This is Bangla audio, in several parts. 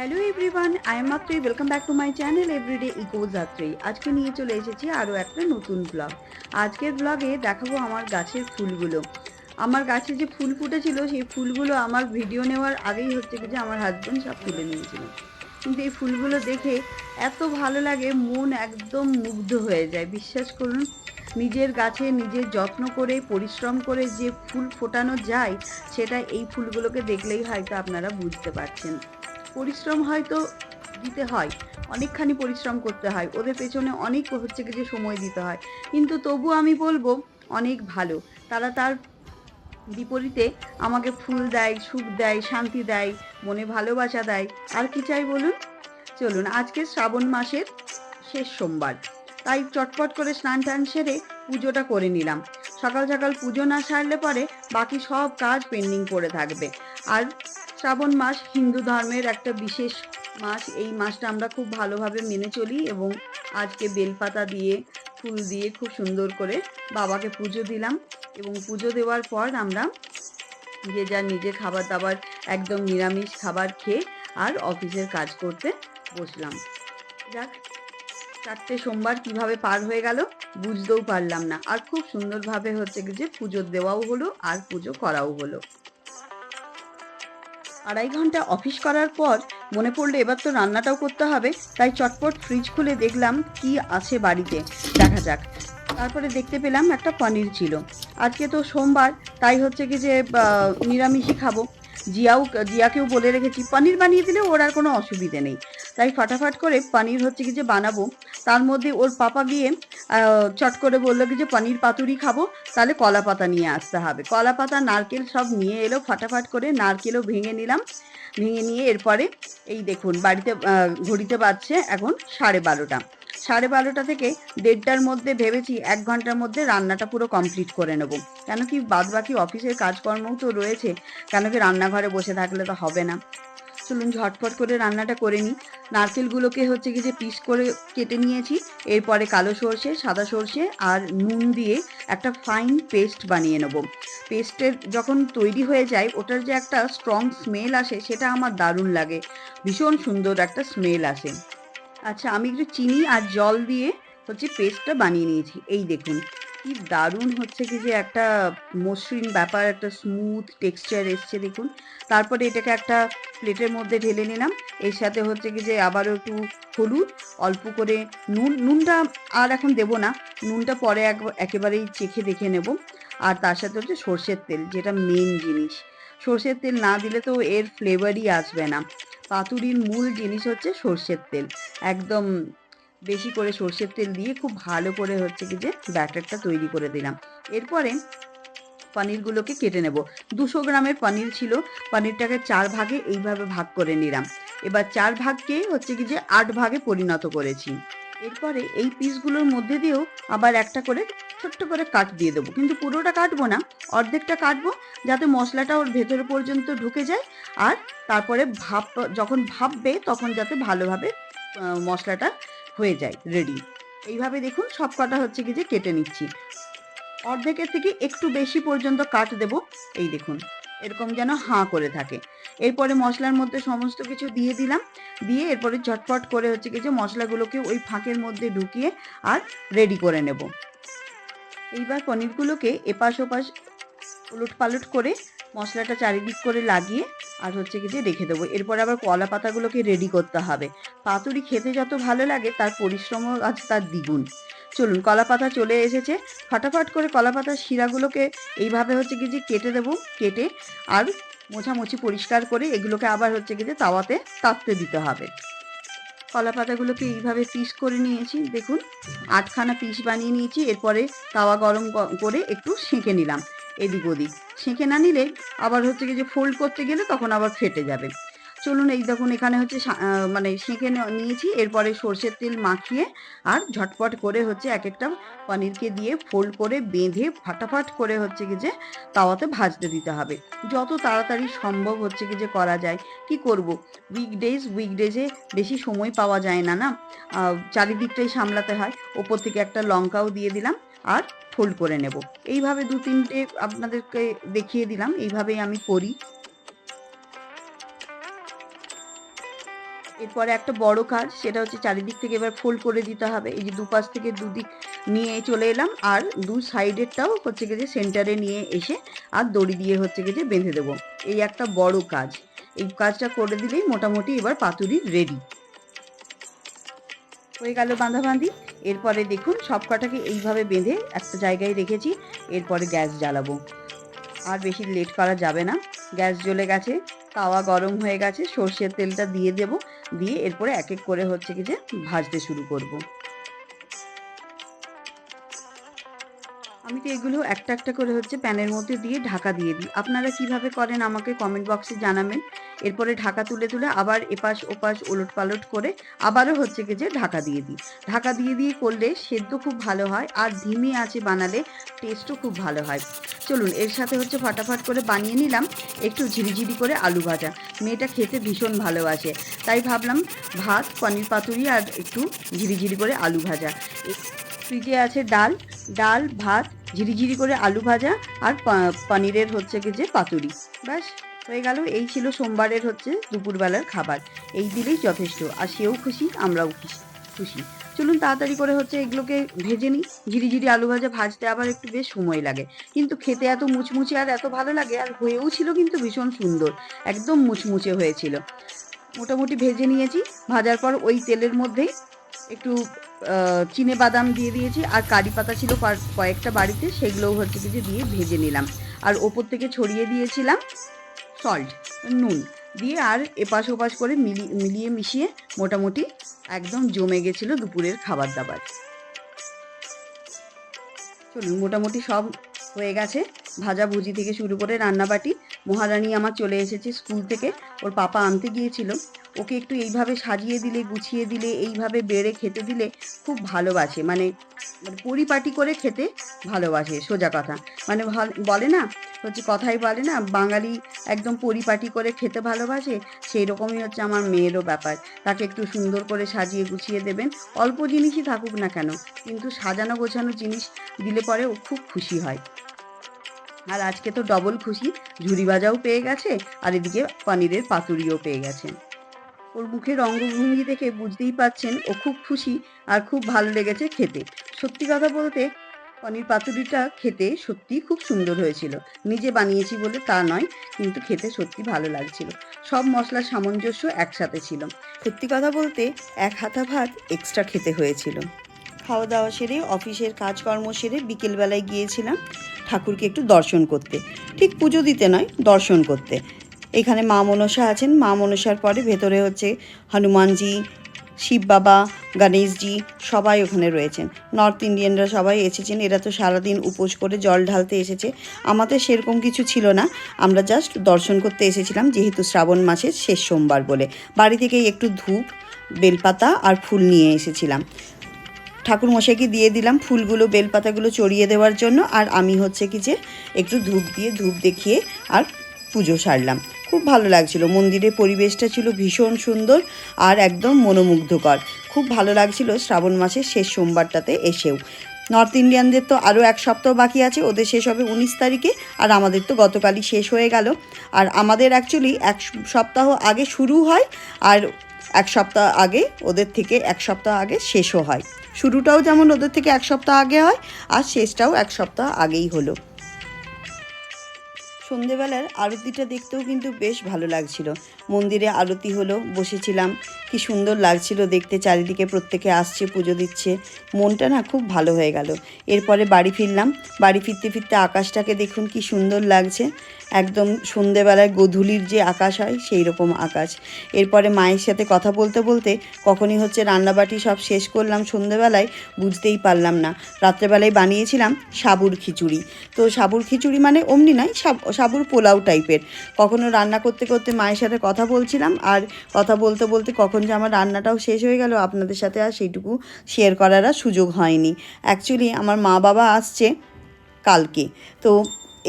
Hello everyone I am Maitri welcome back to my channel everyday eco Jatri আজকে নিয়ে চলে এসেছি আরও একটা নতুন ব্লগ আজকের ব্লগে দেখাবো আমার গাছের ফুলগুলো। আমার গাছে যে ফুল ফুটেছিল, সেই ফুলগুলো আমার ভিডিও নেওয়ার আগেই হচ্ছে কি যে আমার হাজব্যান্ড সব তুলে নিয়েছিল। কিন্তু এই ফুলগুলো দেখে এত ভালো লাগে, মন একদম মুগ্ধ হয়ে যায়। বিশ্বাস করুন, নিজের গাছে নিজের যত্ন করে, পরিশ্রম করে যে ফুল ফোটানো যায়, সেটা এই ফুলগুলোকে দেখলেই হয়তো আপনারা বুঝতে পারছেন। পরিশ্রম হয়তো দিতে হয়, অনেকখানি পরিশ্রম করতে হয়, ওদের পেছনে অনেক হচ্ছে যে সময় দিতে হয়। কিন্তু তবু আমি বলব, অনেক ভালো। তারা তার বিপরীতে আমাকে ফুল দেয়, সুখ দেয়, শান্তি দেয়, মনে ভালোবাসা দেয়। আর কি চাই বলুন? চলুন, আজকে শ্রাবণ মাসের শেষ সোমবার। তাই চটপট করে স্নান টান সেরে পুজোটা করে নিলাম। সকাল সকাল পুজো না সারলে পরে বাকি সব কাজ পেন্ডিং পড়ে থাকবে। আর শ্রাবণ মাস হিন্দু ধর্মের একটা বিশেষ মাস। এই মাসটা আমরা খুব ভালোভাবে মেনে চলি এবং আজকে বেলপাতা দিয়ে, ফুল দিয়ে খুব সুন্দর করে বাবাকে পুজো দিলাম এবং পুজো দেওয়ার পর আমরা যে যার নিজের খাবার দাবার একদম নিরামিষ খাবার খেয়ে আর অফিসের কাজ করতে বসলাম। যাক, চারটে সোমবার কীভাবে পার হয়ে গেল বুঝতেও পারলাম না। আর খুব সুন্দরভাবে হচ্ছে যে পুজো দেওয়াও হলো আর পুজো করাও হলো। আড়াই ঘণ্টা অফিস করার পর মনে পড়ল এবার তো রান্নাটাও করতে হবে, তাই চটপট ফ্রিজ খুলে দেখলাম কি আছে বাড়িতে। দেখা যাক। তারপরে দেখতে পেলাম একটা পনির ছিল। আজকে তো সোমবার, তাই হচ্ছে কি যে নিরামিষই খাব। জিয়াও, জিয়াকেও বলে রেখেছি, পনির বানিয়ে দিলে ওর আর কোনো অসুবিধে নেই। তাই ফাটাফাট করে পনির হচ্ছে কি যে বানাবো। তার মধ্যে ওর পাপা গিয়ে চট করে বলল কি যে, পনির পাতুরি খাব, তাহলে কলা পাতা নিয়ে আসতে হবে। কলা পাতা, নারকেল সব নিয়ে এলো, ফাটাফাট করে নারকেলও ভেঙে নিলাম। ভেঙে নিয়ে এরপরে এই দেখুন, বাড়িতে ঘড়িতে বাজছে এখন সাড়ে বারোটা। সাড়ে বারোটা থেকে দেড়টার মধ্যে ভেবেছি এক ঘণ্টার মধ্যে রান্নাটা পুরো কমপ্লিট করে নেব। কেন কি বাদ বাকি অফিসের কাজকর্মও তো রয়েছে, কেন কি রান্নাঘরে বসে থাকলে তো হবে না। চলুন ঝটফট করে রান্নাটা করে নিই। নারকেলগুলোকে হচ্ছে কি যে পিস করে কেটে নিয়েছি, এরপরে কালো সর্ষে, সাদা সর্ষে আর নুন দিয়ে একটা ফাইন পেস্ট বানিয়ে নেব। পেস্টের যখন তৈরি হয়ে যায়, ওটার যে একটা স্ট্রং স্মেল আসে, সেটা আমার দারুণ লাগে। ভীষণ সুন্দর একটা স্মেল আসে। আচ্ছা আমি একটু চিনি আর জল দিয়ে হচ্ছে পেস্টটা বানিয়ে নিয়েছি। এই দেখুন। কি দারুণ হচ্ছে কি যে একটা মসৃণ ব্যাপার, একটা স্মুথ টেক্সচার এসছে, দেখুন। তারপরে এটাকে একটা প্লেটের মধ্যে ঢেলে নিলাম। এর সাথে হচ্ছে কি যে আবারও একটু হলুদ, অল্প করে নুন, নুনটা আর এখন দেবো না। নুনটা পরে এক- একেবারেই চেখে দেখে নেব। আর তার সাথে হচ্ছে সর্ষের তেল, যেটা মেন জিনিস। সর্ষের তেল না দিলে তো এর ফ্লেভারই আসবে না। পাতুরির মূল জিনিস হচ্ছে সর্ষের তেল। একদম বেশি করে সর্ষের তেল দিয়ে খুব ভালো করে হচ্ছে কি যে ব্যাটারটা তৈরি করে দিলাম। এরপরে পনিরগুলোকে কেটে নেব। দুশো গ্রামের পনির ছিল। পনিরটাকে চার ভাগে এইভাবে ভাগ করে নিলাম। এবার চার ভাগকে হচ্ছে কি যে আট ভাগে পরিণত করেছি। এরপরে এই পিসগুলোর মধ্যে দিয়েও আবার একটা করে ছোট্ট করে কাট দিয়ে দেবো। কিন্তু পুরোটা কাটবো না, অর্ধেকটা কাটবো যাতে মশলাটা ওর ভেতরে পর্যন্ত ঢুকে যায় আর তারপরে ভাপ, যখন ভাববে তখন যাতে ভালোভাবে মশলাটা হয়ে যায় রেডি এইভাবে দেখুন সব কটা হচ্ছে কি যে কেটে নিচ্ছি। অর্ধেকের থেকে একটু বেশি পর্যন্ত কাট দেব, এই দেখুন, এরকম যেন হাঁ করে থাকে। এরপরে মশলার মধ্যে সমস্ত কিছু দিয়ে দিলাম, দিয়ে এরপরে ঝটপট করে হচ্ছে কি যে মশলাগুলোকে ওই ফাঁকের মধ্যে ঢুকিয়ে আর রেডি করে নেব। এইবার পনিরগুলোকে এপাশ ওপাশ উলট পালট করে মশলাটা চারিদিক করে লাগিয়ে আর হচ্ছে কি যে রেখে দেবো। এরপর আবার কলা পাতাগুলোকে রেডি করতে হবে। পাতুরি খেতে যত ভালো লাগে, তার পরিশ্রমও আছে তার দ্বিগুণ। চলুন, কলা পাতা চলে এসেছে। ফাটাফাট করে কলা পাতার শিরাগুলোকে এইভাবে হচ্ছে কি যে কেটে দেবো, কেটে আর মোছামুছি পরিষ্কার করে এগুলোকে আবার হচ্ছে কি যে তাওয়াতে তাপতে দিতে হবে। কলা পাতাগুলোকে এইভাবে পিস করে নিয়েছি, দেখুন। আটখানা পিস বানিয়ে নিয়েছি, এরপরে তাওয়া গরম করে একটু সেঁকে নিলাম। এদিক ওদিক। সেঁকে না নিলে আবার হচ্ছে কি যে ফোল্ড করতে গেলে তখন আবার ফেটে যাবে। চলুন এই দেখুন এখানে হচ্ছে মানে সেঁকে নিয়েছি, এরপরে সর্ষের তেল মাখিয়ে আর ঝটপট করে হচ্ছে এক একটা পনিরকে দিয়ে ফোল্ড করে বেঁধে ফাটাফাট করে হচ্ছে কি যে তাওয়াতে ভাজতে দিতে হবে। যত তাড়াতাড়ি সম্ভব হচ্ছে কি যে করা যায়। কি করব? উইকডেজ উইকডেজে বেশি সময় পাওয়া যায় না না। চারিদিকটাই সামলাতে হয়। ওপর থেকে একটা লঙ্কাও দিয়ে দিলাম। আর ফোল্ড করে নেব। এইভাবে দু তিনটে আপনাদেরকে দেখিয়ে দিলাম, এইভাবেই আমি করি। এরপরে একটা বড় কাজ, সেটা হচ্ছে চারিদিক থেকে এবার ফোল্ড করে দিতে হবে। এই যে দুপাশ থেকে দুদিক নিয়ে চলে এলাম, আর দু সাইডেরটাও হচ্ছে গিয়ে সেন্টারে নিয়ে এসে আর দড়ি দিয়ে হচ্ছে গিয়ে বেঁধে দেবো। এই একটা বড় কাজ। এই কাজটা করে দিলেই মোটামুটি এবার পাতুরি রেডি হয়ে গেল বাঁধাবাঁধি। এরপরে দেখুন সব কটাকে এইভাবে বেঁধে একটা জায়গায় রেখেছি, এরপরে গ্যাস জ্বালাবো। আর বেশি লেট করা যাবে না। গ্যাস জ্বলে গেছে, তাওয়া গরম হয়ে গেছে, সর্ষের তেলটা দিয়ে দেব, দিয়ে এরপরে এক এক করে হচ্ছে কি যে ভাজতে শুরু করব। আমি তো এগুলো একটা একটা করে হচ্ছে প্যানের মধ্যে দিয়ে ঢাকা দিয়ে দিই। আপনারা কীভাবে করেন আমাকে কমেন্ট বক্সে জানাবেন। এরপরে ঢাকা তুলে তুলে আবার এপাশ ওপাশ ওলট পালট করে আবারও হচ্ছে কি যে ঢাকা দিয়ে দিই। ঢাকা দিয়ে দিয়ে করলে সেদ্ধ খুব ভালো হয় আর ধিমি আছে বানালে টেস্টও খুব ভালো হয়। চলুন, এর সাথে হচ্ছে ফাটাফাট করে বানিয়ে নিলাম একটু ঝিরিঝিরি করে আলু ভাজা। মেয়েটা খেতে ভীষণ ভালোবাসে, তাই ভাবলাম ভাত, পনির পাতুরি আর একটু ঝিরিঝিরি করে আলু ভাজা। ফ্রিজে আছে ডাল ডাল, ভাত, ঝিরিঝিরি করে আলু ভাজা আর পনিরের হচ্ছে কি যে পাতুরি। ব্যাস। হয়ে গেল। এই ছিল সোমবারের হচ্ছে দুপুরবেলার খাবার। এই দিলেই যথেষ্ট। আর সেও খুশি, আমরাও খুশি খুশি। চলুন তাড়াতাড়ি করে হচ্ছে এগুলোকে ভেজে নিই। ঝিরিঝিরি আলু ভাজা ভাজতে আবার একটু বেশ সময় লাগে। কিন্তু খেতে এত মুচমুচে আর এত ভালো লাগে, আর হয়েও ছিল কিন্তু ভীষণ সুন্দর। একদম মুচমুচে হয়েছিল। মোটামুটি ভেজে নিয়েছি। ভাজার পর ওই তেলের মধ্যেই একটু চিনে বাদাম দিয়ে দিয়েছি। আর কারি পাতা ছিল কয়েকটা বাড়িতে, সেগুলোও হচ্ছে কিছু দিয়ে ভেজে নিলাম। আর ওপর থেকে ছড়িয়ে দিয়েছিলাম সল্ট, নুন দিয়ে আর এপাশ ওপাশ করে মিলিয়ে মিলিয়ে মিশিয়ে মোটামুটি একদম জমে গেছিল দুপুরের খাবার দাবার। চলুন, মোটামুটি সব হয়ে গেছে। ভাজা ভুজি থেকে শুরু করে রান্নাবাটি মহারানী আমার চলে এসেছে স্কুল থেকে। ওর পাপা আনতে গিয়েছিল। ওকে একটু এইভাবে সাজিয়ে দিলে, গুছিয়ে দিলে, এইভাবে বেড়ে খেতে দিলে খুব ভালোবাসে। মানে পরিপাটি করে খেতে ভালোবাসে, সোজা কথা। মানে বলে না, হচ্ছে কথাই বলে না, বাঙালি একদম পরিপাটি করে খেতে ভালোবাসে সেই রকমই হচ্ছে আমার মেয়েরও ব্যাপার। তাকে একটু সুন্দর করে সাজিয়ে গুছিয়ে দেবেন। অল্প জিনিসই থাকুক না কেন, কিন্তু সাজানো গোছানো জিনিস দিলে পরে ও খুব খুশি হয়। আর আজকে তো ডবল খুশি। ঝুরি ভাজাও পেয়ে গেছে, আর এদিকে পনিরের পাতুরিও পেয়ে গেছে। ওর মুখের অঙ্গভঙ্গি দেখে বুঝতেই পাচ্ছেন ও খুব খুশি আর খুব ভালো লেগেছে খেতে। সত্যি কথা বলতে, পনির পাতুরিটা খেতে সত্যি খুব সুন্দর হয়েছিল। নিজে বানিয়েছি বলে তা নয়, কিন্তু খেতে সত্যি ভালো লাগছিল। সব মশলার সামঞ্জস্য একসাথে ছিল। সত্যি কথা বলতে, এক হাতা ভাত এক্সট্রা খেতে হয়েছিল। খাওয়া দাওয়া সেরে, অফিসের কাজকর্ম সেরে বিকেলবেলায় গিয়েছিলাম। ঠাকুরকে একটু দর্শন করতে। ঠিক পুজো দিতে নয়, দর্শন করতে। এখানে মা মনসা আছেন। মা মনসার পরে ভেতরে হচ্ছে হনুমানজি, শিব বাবা, গণেশজি সবাই ওখানে রয়েছেন। নর্থ ইন্ডিয়ানরা সবাই এসেছেন। এরা তো সারাদিন উপোস করে জল ঢালতে এসেছে। আমাদের সেরকম কিছু ছিল না। আমরা জাস্ট দর্শন করতে এসেছিলাম, যেহেতু শ্রাবণ মাসের শেষ সোমবার বলে। বাড়ি থেকেই একটু ধূপ, বেলপাতা আর ফুল নিয়ে এসেছিলাম। ঠাকুর মশাইকে দিয়ে দিলাম ফুলগুলো, বেলপাতাগুলো চড়িয়ে দেওয়ার জন্য। আর আমি হচ্ছে কি যে একটু ধূপ দিয়ে ধূপ দেখিয়ে আর পুজো সারলাম। খুব ভালো লাগছিল। মন্দিরের পরিবেশটা ছিল ভীষণ সুন্দর আর একদম মনোমুগ্ধকর। খুব ভালো লাগছিল শ্রাবণ মাসের শেষ সোমবারটাতে এসেও। নর্থ ইন্ডিয়ানদের তো আরও এক সপ্তাহ বাকি আছে, ওদের শেষ হবে উনিশ তারিখে। আর আমাদের তো গতকালই শেষ হয়ে গেল। আর আমাদের অ্যাকচুয়ালি এক সপ্তাহ আগে শুরু হয় আর এক সপ্তাহ আগে, ওদের থেকে এক সপ্তাহ আগে শেষও হয়। শুরুটাও যেমন ওদের থেকে এক সপ্তাহ আগে হয়, আর শেষটাও এক সপ্তাহ আগেই হলো। সন্ধেবেলার আরতিটা দেখতেও কিন্তু বেশ ভালো লাগছিল। মন্দিরে আরতি হলো, বসেছিলাম। কি সুন্দর লাগছিল দেখতে, চারিদিকে প্রত্যেকে আসছে, পুজো দিচ্ছে। মনটা না খুব ভালো হয়ে গেল। এরপরে বাড়ি ফিরলাম। বাড়ি ফিরতে ফিরতে আকাশটাকে দেখুন, কি সুন্দর লাগছে। একদম সন্ধেবেলায় গধূলির যে আকাশ হয়, সেই রকম আকাশ। এরপরে মায়ের সাথে কথা বলতে বলতে কখনই হচ্ছে রান্নাবাটি সব শেষ করলাম সন্ধেবেলায়, বুঝতেই পারলাম না। রাত্রেবেলায় বানিয়েছিলাম সাবুর খিচুড়ি। তো সাবুর খিচুড়ি মানে অমনি নয়, সাব- সাবুর পোলাও টাইপের কখনো রান্না করতে করতে মায়ের সাথে কথা বলছিলাম আর কথা বলতে বলতে কখন যে আমার রান্নাটাও শেষ হয়ে গেল, আপনাদের সাথে আর সেইটুকু শেয়ার করার আর সুযোগ হয়নি। অ্যাকচুয়ালি আমার মা বাবা আসছে কালকে। তো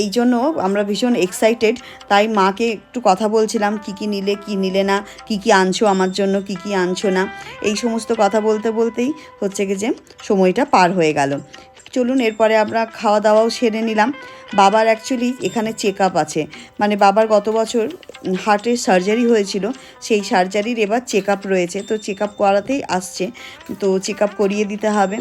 এই জন্য আমরা ভীষণ এক্সাইটেড তাই মাকে একটু কথা বলছিলাম, কি কি নিলে কি নিলে না, কি কি আনছো আমার জন্য, কি কি আনছো না। এই সমস্ত কথা বলতে বলতেই হচ্ছে কি যে সময়টা পার হয়ে গেল। চলুন, এরপরে আমরা খাওয়া দাওয়াও সেরে নিলাম। বাবার অ্যাকচুয়ালি এখানে চেক আপ আছে। মানে বাবার গত বছর হার্টের সার্জারি হয়েছিল, সেই সার্জারির এবার চেক আপ রয়েছে। তো চেক আপ করাতেই আসছে। তো চেক আপ করিয়ে দিতে হবে।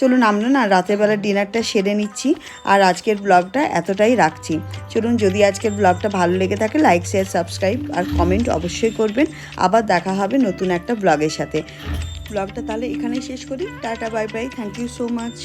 চলুন, আমরা না রাতের বেলা ডিনারটা সেরে নিচ্ছি। আর আজকের ব্লগটা এতটাই রাখছি। চলুন, যদি আজকের ব্লগটা ভালো লেগে থাকে লাইক শেয়ার সাবস্ক্রাইব আর কমেন্ট অবশ্যই করবেন। আবার দেখা হবে নতুন একটা ব্লগের সাথে। ব্লগটা তাহলে এখানেই শেষ করি। Ta-ta bye bye thank you so much